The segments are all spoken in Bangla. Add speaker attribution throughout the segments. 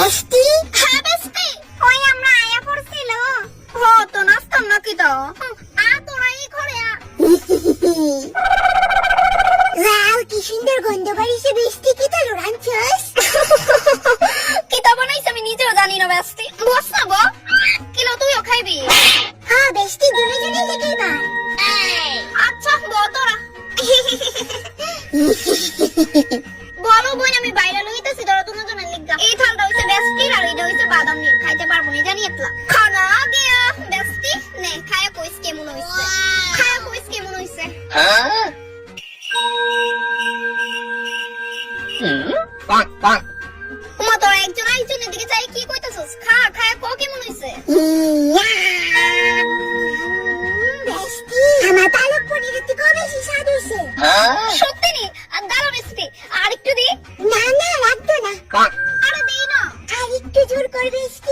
Speaker 1: বেস্টি হ্যাঁ বেস্টি ওই আমরা আয়া পড়ছিল। হ তো নাস্তাম নাকি তো? আ তোরা এই ঘরে আ। ওয়াও কি সুন্দর গন্ধ বাড়িছে বেস্টি কি তো রাঞ্চস? কিতা বানাইছে আমি নিজেও জানি না বেস্টি বস না বো কিলো তুইও খাইবি? হ্যাঁ বেস্টি দুজনে লেগে না আচ্ছা বো তোরা। বলো বোন আমি বাইরে লইতেছি খাইতে পারব না জানি এতলা খানা গিয়া বেস্টি নে খায়া কইস কেমন হইছে। খায়া কইস কেমন হইছে।
Speaker 2: Bonk, bonk.
Speaker 1: উমা তোরা একজন আরেকজনের দিকে চাই কি কইতাছস? খা খায়া কো কেমন হইছে? বেস্টি আমার পালক পনিরের থেকে বেশি স্বাদ হইছে। সত্যি নি? আর দারুণ রেসিপি আর একটু দি। না না লাগতো না. আরে দেই না। আর একটু জোর করে বেস্টি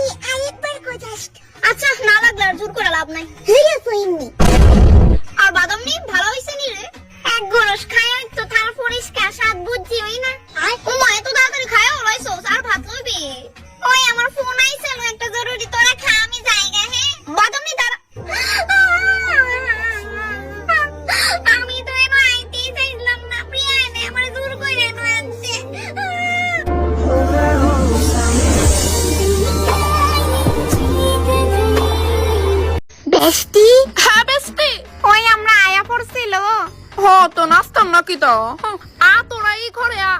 Speaker 1: বেস্টি
Speaker 3: হ্যাঁ বেস্টি
Speaker 1: ওই আমরা আয়া পড়ছিল।
Speaker 3: হ তো নাস্তাম নাকি তো? হুম, আ তোরা এই ঘরে আ।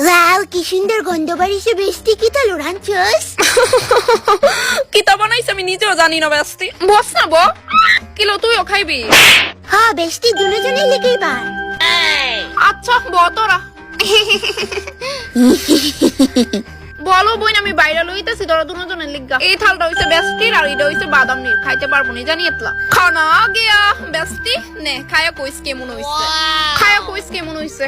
Speaker 1: ওয়াও কি সুন্দর গন্ধ বাড়িছে বেস্টি কি তো রাঞ্চস
Speaker 3: কিতা বানাইছে আমি নিজেও জানি না বেস্টি বস না বো কিলো তুইও খাইবি।
Speaker 1: হ্যাঁ বেস্টি দুজনে লেগে বার
Speaker 3: আচ্ছা ব তোরা। বলো বইন আমি বাইরে লইতেছি তোরা দুজনের লিগা। এই থালটা হইছে বেস্টির আর এটা হইছে বাদাম নির খাইতে পারব না জানি এতলা। খানা গিয়া বেস্টি নে খায়া কইস কেমন হইছে। খায়া কইস কেমন হইছে.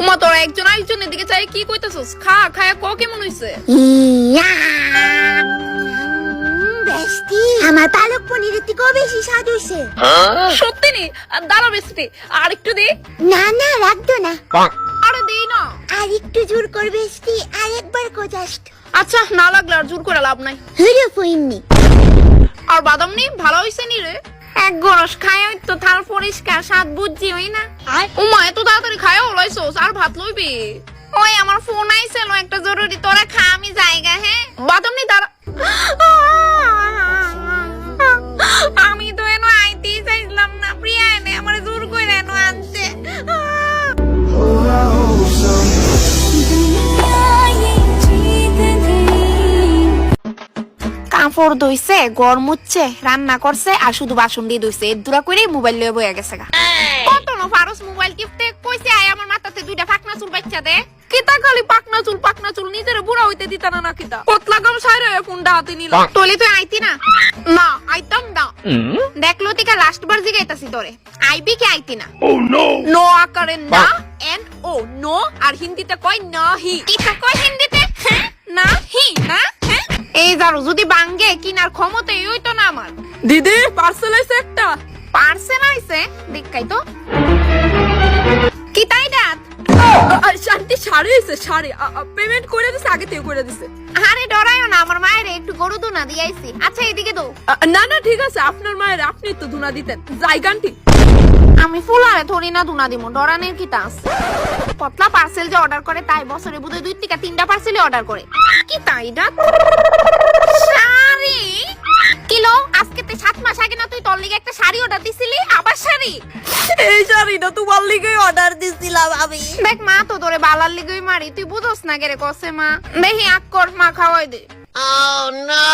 Speaker 3: উমা তোরা একজন আরেকজনের দিকে চাই কি কইতাছস? খা খায়া ক কেমন হইছে?
Speaker 1: বেস্টি আমার পালক পনিরের থেকেও বেশি স্বাদ হইছে।
Speaker 3: সত্যি নি? আর দাঁড়া বেস্টি আর একটু দে।
Speaker 1: না না লাগতো না.
Speaker 3: আরে দেই না।
Speaker 1: আর একটু জোর কর বেস্টি আর একবার কো জাস্ট
Speaker 3: আচ্ছা না লাগলে আর জোর করে লাভ নাই।
Speaker 1: হইরে কইনি
Speaker 3: আর বাদাম নি? ভালো হইছে নি রে? এক গরস খায় তো থাল পরিষ্কার স্বাদ বুঝছি ওই না। উমা এত তাড়াতাড়ি খায় ওলাইছস আর ভাত লইবি? ওই আমার ফোন আইছিল একটা জরুরি তোরা খা আমি জায়গা হ্যাঁ? বাদাম নি দাঁড়া। কাপড় ধুইছে গড় মুচ্ছে রান্না করছে আর শুধু বাসন দিয়ে ধুইছে এর দূরা করে মোবাইল লয়ে বইয়া গেছে গা। কত না ফারুস মোবাইল টিপতে কইছে আয় আমার মাথাতে দুইটা ফাকনা চুল বাচ্চা দে। কিতা খালি পাকনা চুল পাকনা চুল নিজের বুড়া হইতে দিতা না না কিতা। পতলা গাম সাইরে ফোনটা হাতে নিল। তোলে তুই আইতি না? না আইতাম না। দেখল তিকা লাস্ট বার জিগাইতাছি তোরে। আইবি কি আইতি না?
Speaker 2: Oh no.
Speaker 3: নো আকারে না এন ও নো আর হিন্দিতে কয় না হি কিতা কয় ক্ষমতা এই তো না আমার। দিদি পার্সেল আইছে একটা। পার্সেল আইছে দেখাই তো। কি তাই দাঁত
Speaker 4: শান্তি সারে এসে সারে পেমেন্ট করে দিছে আগে থেকে করে দিছে।
Speaker 3: আরে ডরাইও না আমার মায়ের একটু গরু দুনা দিয়াইছি আচ্ছা এদিকে দো।
Speaker 4: না না ঠিক আছে আপনার মায়ের আপনি তো ধুনা দিতেন। জায়গানটি
Speaker 3: আমি ফুলারে থরি না দুনা দিমু ডরানের কি তাস পতলা পার্সেল যে অর্ডার করে তাই বছরে বুধই দুই থেকে তিনটা পার্সেলই অর্ডার করে। কি তাই ডাক? তুই তোর লিগে একটা শাড়ি অর্ডার দিছিলি? আবার শাড়ি?
Speaker 4: এই শাড়িটা তোমার লিগে অর্ডার দিছিলাম আমি।
Speaker 3: দেখ মা তো তোরে বালার লিগেই মারি। তুই বুঝোস না কেরে কসে মা। দেখি আক কর মা খাওয়াই দে।
Speaker 2: Oh no.